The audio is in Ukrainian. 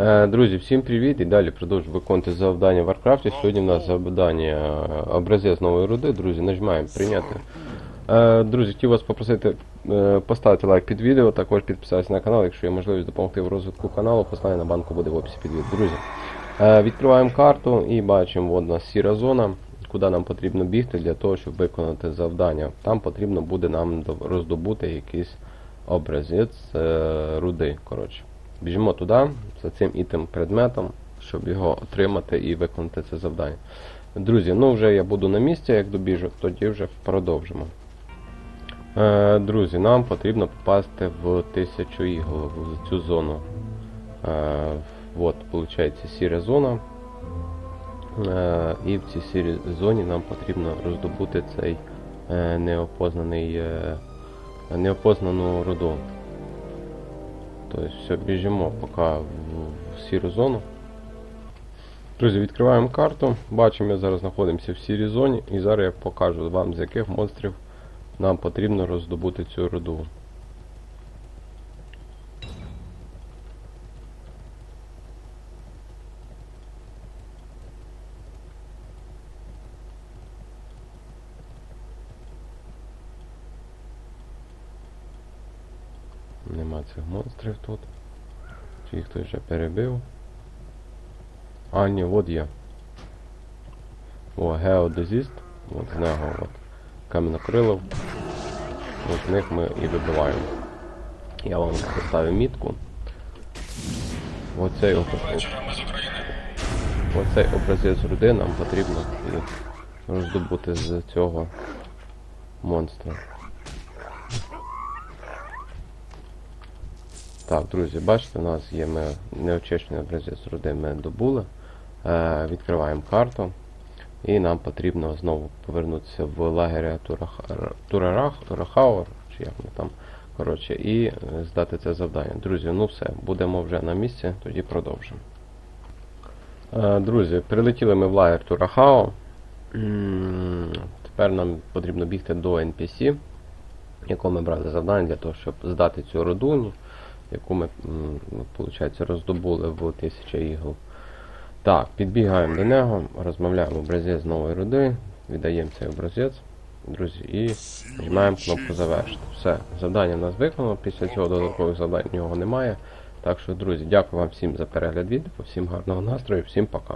Е, Друзі, всім привіт і далі продовжую виконувати завдання в Варкрафті. Сьогодні в нас завдання е, образець нової руди. Друзі, нажимаємо прийняти. Е, Друзі, хотів вас попросити поставити лайк під відео, також підписатися на канал, якщо є можливість допомогти в розвитку каналу, посилання на банку буде в описі під відео. Друзі, відкриваємо карту і бачимо, от у нас сіра зона, куди нам потрібно бігти для того, щоб виконати завдання. Там потрібно буде нам роздобути якийсь образець руди. Коротше. Біжимо туди за цим і тим предметом, щоб його отримати і виконати це завдання. Друзі, ну вже я буду на місці, як добіжу, тоді вже продовжимо. Е, друзі, нам потрібно попасти в тисячу ігл в цю зону. Е, от, виходить, сіра зона. Е, і в цій сірій зоні нам потрібно роздобути цей е, неопознаний, е, неопознану руду. Тобто все, біжимо поки в, сіру зону. Друзі, відкриваємо карту. Бачимо, ми зараз знаходимося в сірій зоні і зараз я покажу вам, з яких монстрів нам потрібно роздобути цю руду. Нема цих монстрів тут. Чи їх хтось вже перебив? А, ні, от є. О, геодезіст. От з нього от. Кам'янокрилов. От них ми і вибиваємо. Я вам поставив мітку. Оцей образець. Оцей образець руди нам потрібно роздобути з цього монстра. Так, друзі, бачите, у нас є неочищений образець руди ми добули. Е, відкриваємо карту. І нам потрібно знову повернутися в лагеря. Турарах, Турахаур, чи як ми там. Коротше, і е, здати це завдання. Друзі, ну все, будемо вже на місці, тоді продовжимо. Е, друзі, прилетіли ми в лагер Турахао. Тепер нам потрібно бігти до NPC, якого ми брали завдання для того, щоб здати цю родуню, яку ми, виходить, роздобули в 1000 ігл. Так, підбігаємо до нього, розмовляємо образець нової руди, віддаємо цей образець, друзі, і нажимаємо кнопку завершити. Все, завдання в нас виконано, після цього додаткових завдань в нього немає. Так що, друзі, дякую вам всім за перегляд відео, всім гарного настрою, всім пока.